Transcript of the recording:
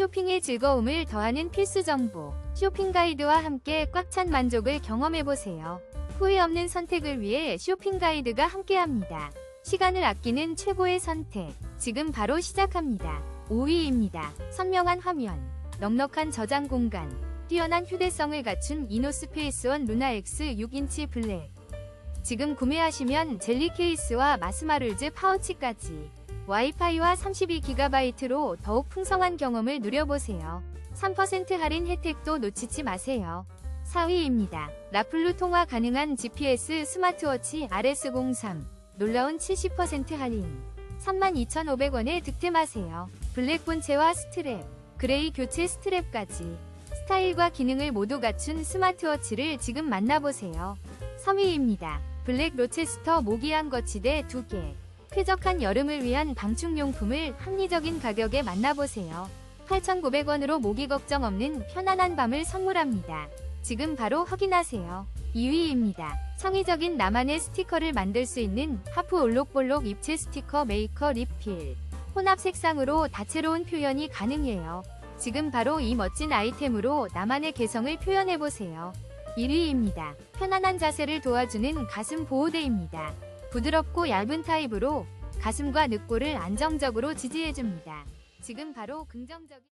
쇼핑의 즐거움을 더하는 필수 정보. 쇼핑 가이드와 함께 꽉 찬 만족을 경험해보세요. 후회 없는 선택을 위해 쇼핑 가이드가 함께합니다. 시간을 아끼는 최고의 선택. 지금 바로 시작합니다. 5위입니다. 선명한 화면, 넉넉한 저장 공간, 뛰어난 휴대성을 갖춘 이노스페이스원 루나 X 6인치 블랙. 지금 구매하시면 젤리 케이스와 마스마룰즈 파우치까지 와이파이와 32GB로 더욱 풍성한 경험을 누려보세요. 3% 할인 혜택도 놓치지 마세요. 4위입니다. 라플루 통화 가능한 GPS 스마트워치 RS03 놀라운 70% 할인 32,500원에 득템하세요. 블랙 본체와 스트랩, 그레이 교체 스트랩까지 스타일과 기능을 모두 갖춘 스마트워치를 지금 만나보세요. 3위입니다. 블랙 로체스터 모기향 거치대 2개 쾌적한 여름을 위한 방충용품을 합리적인 가격에 만나보세요. 8,900원으로 모기 걱정 없는 편안한 밤을 선물합니다. 지금 바로 확인하세요. 2위입니다. 창의적인 나만의 스티커를 만들 수 있는 하프 올록볼록 입체 스티커 메이커 리필. 혼합 색상으로 다채로운 표현이 가능해요. 지금 바로 이 멋진 아이템으로 나만의 개성을 표현해보세요. 1위입니다. 편안한 자세를 도와주는 가슴 보호대입니다. 부드럽고 얇은 타입으로 가슴과 늑골을 안정적으로 지지해줍니다. 지금 바로 긍정적인